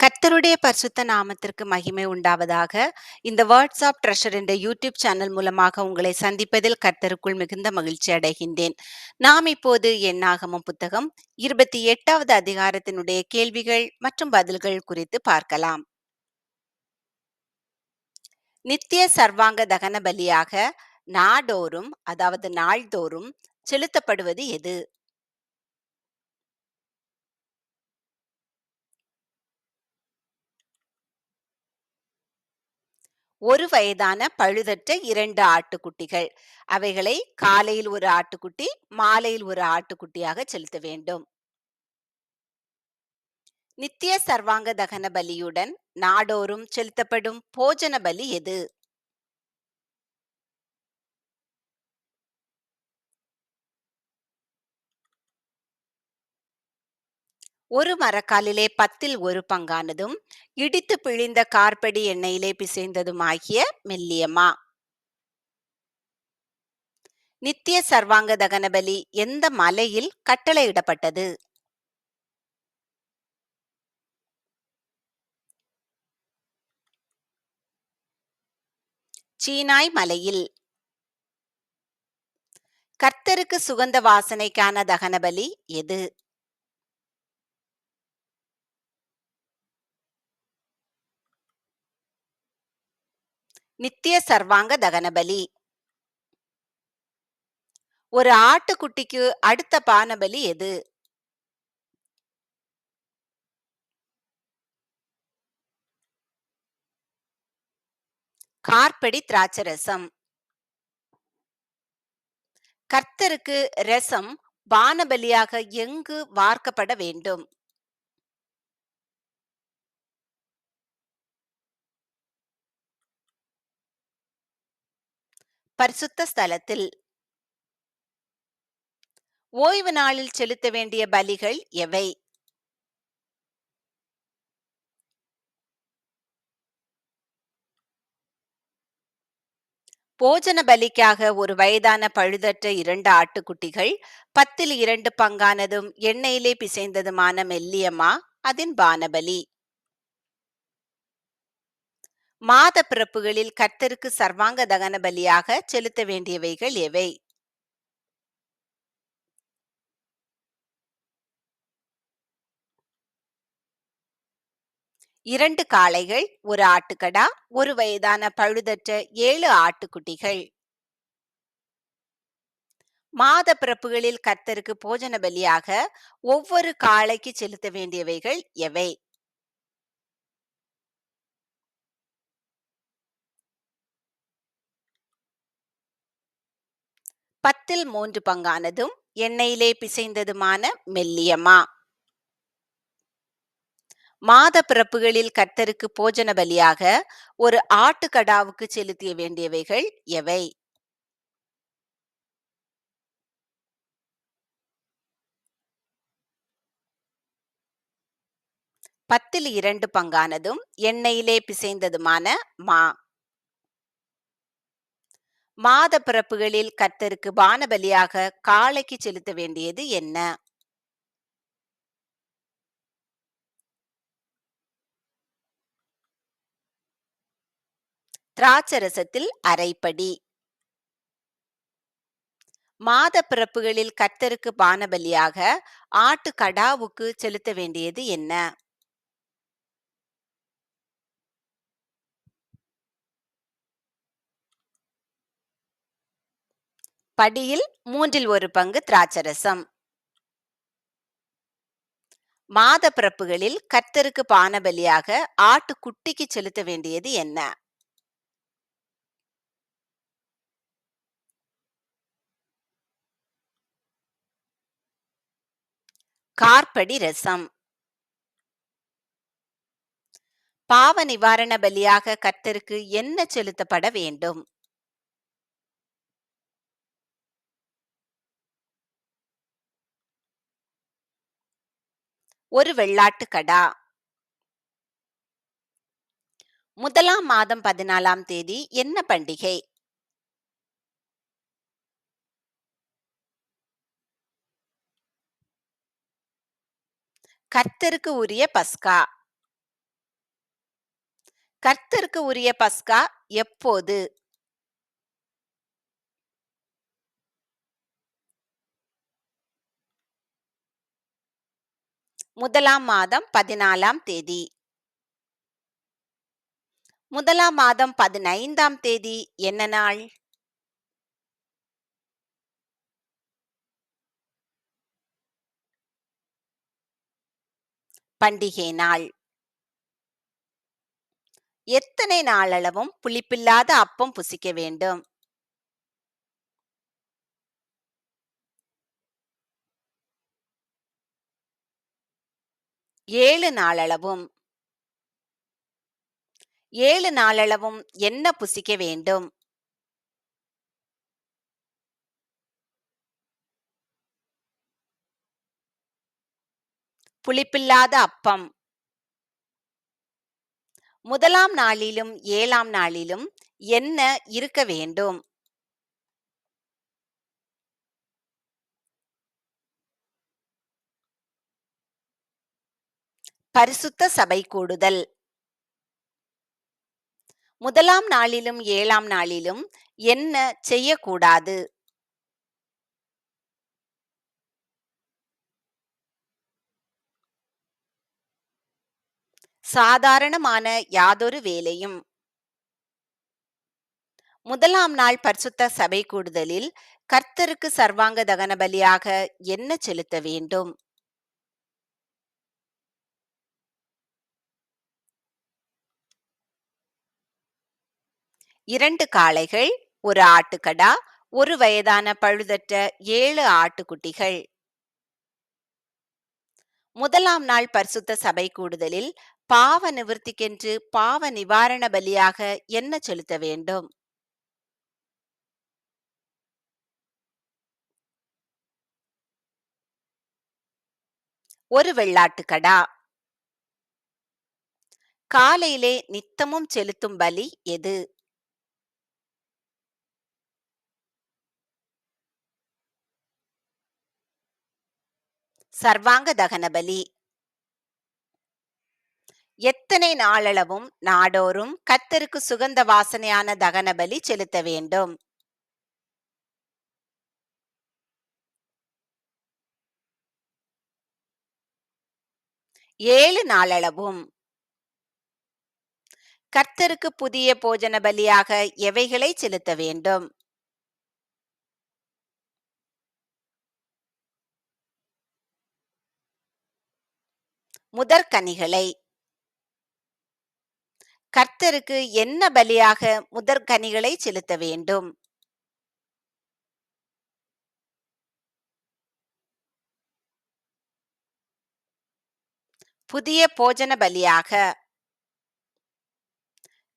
கர்த்தருடைய பரிசுத்த நாமத்திற்கு மகிமை உண்டாவதாக. இந்த வாட்ஸ்அப் ட்ரெஷர் என்ற யூடியூப் சேனல் மூலமாக உங்களை சந்திப்பதில் கர்த்தருக்குள் மிகுந்த மகிழ்ச்சி அடைகின்றேன். நாம் இப்போது எண்ணாகமம் புத்தகம் 28வது அதிகாரத்தினுடைய கேள்விகள் மற்றும் பதில்கள் குறித்து பார்க்கலாம். நித்திய சர்வாங்க தகன பலியாக நாடோறும் அதாவது நாள்தோறும் செலுத்தப்படுவது எது? ஒரு வயதான பழுதற்ற இரண்டு ஆட்டுக்குட்டிகள். அவைகளை காலையில் ஒரு ஆட்டுக்குட்டி, மாலையில் ஒரு ஆட்டுக்குட்டியாக செலுத்த வேண்டும். நித்திய சர்வாங்க தகன பலியுடன் நாடோறும் செலுத்தப்படும் போஜன பலி எது? ஒரு மரக்காலிலே பத்தில் ஒரு பங்கானதும் இடித்து பிழிந்த கார்படி எண்ணெயிலே பிசைந்ததுமாகிய மெல்லியமா நித்திய சர்வாங்க தகனபலி எந்த மலையில் கட்டளையிடப்பட்டது? சீனாய் மலையில். கர்த்தருக்கு சுகந்த வாசனைக்கான தகனபலி எது? நித்திய சர்வாங்க தகனபலி ஒரு ஆட்டுக்குட்டிக்கு அடுத்த பானபலி எது? கார்படி திராட்சரசம் கர்த்தருக்கு ரசம் பானபலியாக எங்கு வார்க்கப்பட வேண்டும்? பரிசுத்த ஸ்தலத்தில் ஓய்வு நாளில் செலுத்த வேண்டிய பலிகள் எவை? போஜன பலிக்காக ஒரு வயதான பழுதற்ற இரண்டு ஆட்டுக்குட்டிகள் பத்தில் இரண்டு பங்கானதும் எண்ணெயிலே பிசைந்ததுமான மெல்லியமா அதன் பானபலி. மாத பிறப்புகளில் கர்த்தருக்கு சர்வாங்க தகன பலியாக செலுத்த வேண்டியவைகள் எவை? இரண்டு காளைகள் ஒரு ஆட்டுக்கடா ஒரு வயதான பழுதற்ற ஏழு ஆட்டுக்குட்டிகள். மாத பிறப்புகளில் கர்த்தருக்கு போஜன பலியாக ஒவ்வொரு காளைக்கு செலுத்த வேண்டியவைகள் எவை? பத்தில் மூன்று பங்கானதும் எண்ணெயிலே பிசைந்ததுமான மெல்லியமா மாத பிறப்புகளில் கர்த்தருக்கு போஜன பலியாக ஒரு ஆட்டுக்கடாவுக்கு செலுத்திய வேண்டியவைகள் எவை? பத்தில் இரண்டு பங்கானதும் எண்ணெயிலே பிசைந்ததுமான மா. மாத பிறப்புகளில் கர்த்தருக்கு பானபலியாக காளைக்கு செலுத்த வேண்டியது என்ன? திராட்சரசத்தில் அரைப்படி. மாத பிறப்புகளில் கர்த்தருக்கு பானபலியாக ஆட்டு கடாவுக்கு செலுத்த வேண்டியது என்ன? படியில் மூன்றில் ஒரு பங்கு திராட்சரசம். மாத பிறப்புகளில் கர்த்தருக்கு பானபலியாக ஆட்டு குட்டிக்கு செலுத்த வேண்டியது என்ன? கார்படி ரசம். பாவ நிவாரண பலியாக கர்த்தருக்கு என்ன செலுத்தப்பட வேண்டும்? ஒரு வெள்ளாட்டு கடா. முதலாம் மாதம் பதினாலாம் தேதி என்ன பண்டிகை? கர்த்தருக்கு உரிய பஸ்கா. கர்த்தருக்கு உரிய பஸ்கா எப்போது? முதலாம் மாதம் பதினாலாம் தேதி. முதலாம் மாதம் பதினைந்தாம் தேதி என்ன நாள்? பண்டிகை நாள். எத்தனை நாளளவும் புளிப்பில்லாத அப்பம் புசிக்க வேண்டும். ஏழு நாளளவும். ஏழு நாளளவும் என்ன புசிக்க வேண்டும்? புளிப்பில்லாத அப்பம். முதலாம் நாளிலும் ஏழாம் நாளிலும் என்ன இருக்க வேண்டும்? பரிசுத்த சபை கூடுதல். முதலாம் நாளிலும் ஏழாம் நாளிலும் என்ன செய்யக்கூடாது? சாதாரணமான யாதொரு வேலையும். முதலாம் நாள் பரிசுத்த சபை கூடுதலில் கர்த்தருக்கு சர்வாங்க தகன பலியாக என்ன செலுத்த வேண்டும்? இரண்டு காளைகள் ஒரு ஆட்டுக்கடா ஒரு வயதான பழுதற்ற ஏழு ஆட்டுக்குட்டிகள். முதலாம் நாள் பரிசுத்த சபை கூடுதலில் பாவ நிவர்த்திக்கென்று பாவ நிவாரண பலியாக என்ன செலுத்த வேண்டும்? ஒரு வெள்ளாட்டுக்கடா. காலையிலே நித்தமும் செலுத்தும் பலி எது? சர்வாங்க தகன பலி. எத்தனை நாளளவும் நாடோறும் கத்தருக்கு சுகந்த வாசனையான தகன பலி செலுத்த வேண்டும். ஏழு நாளளவும். கர்த்தருக்கு புதிய போஜன பலியாக எவைகளை செலுத்த வேண்டும்? முதற்கனிகளை. கர்த்தருக்கு என்ன பலியாக முதற்கனிகளை செலுத்த வேண்டும்? புதிய போஜன பலியாக.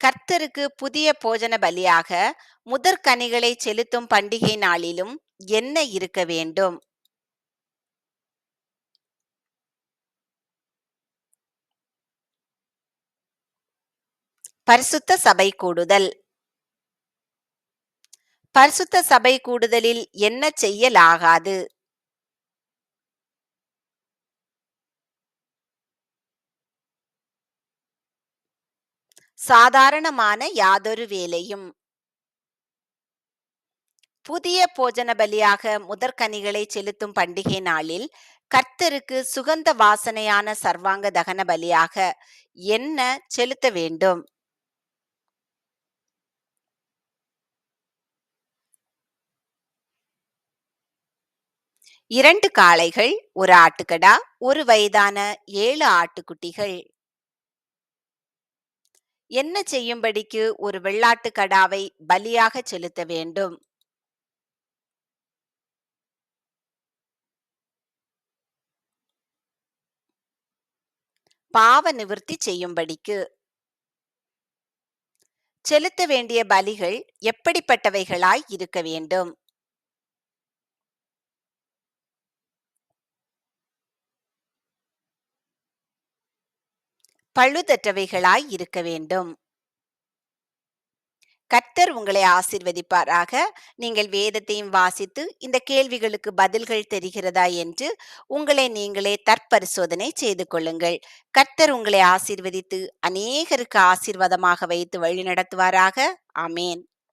கர்த்தருக்கு புதிய போஜன பலியாக முதற்கனிகளை செலுத்தும் பண்டிகை நாளிலும் என்ன இருக்க வேண்டும்? பரிசுத்த சபை கூடுதல். பரிசுத்த சபை கூடுதலில் என்ன செய்யலாகாது? சாதாரணமான யாதொரு வேலையும். புதிய போஜன பலியாக முதற்கனிகளை செலுத்தும் பண்டிகை நாளில் கர்த்தருக்கு சுகந்த வாசனையான சர்வாங்க தகன பலியாக என்ன செலுத்த வேண்டும்? இரண்டு காளைகள் ஒரு ஆட்டுக்கடா ஒரு வயதான ஏழு ஆட்டுக்குட்டிகள். என்ன செய்யும்படிக்கு ஒரு வெள்ளாட்டு கடாவை பலியாக செலுத்த வேண்டும்? பாவ நிவர்த்தி செய்யும்படிக்கு. செலுத்த வேண்டிய பலிகள் எப்படிப்பட்டவைகளாய் இருக்க வேண்டும்? பழுதற்றவைகளாய் இருக்க வேண்டும். கர்த்தர் உங்களை ஆசீர்வதிப்பாராக. நீங்கள் வேதத்தையும் வாசித்து இந்த கேள்விகளுக்கு பதில்கள் தெரிகிறதா என்று உங்களை நீங்களே தற்பரிசோதனை செய்து கொள்ளுங்கள். கர்த்தர் உங்களை ஆசீர்வதித்து அநேகருக்கு ஆசிர்வாதமாக வைத்து வழி நடத்துவாராக ஆமேன்.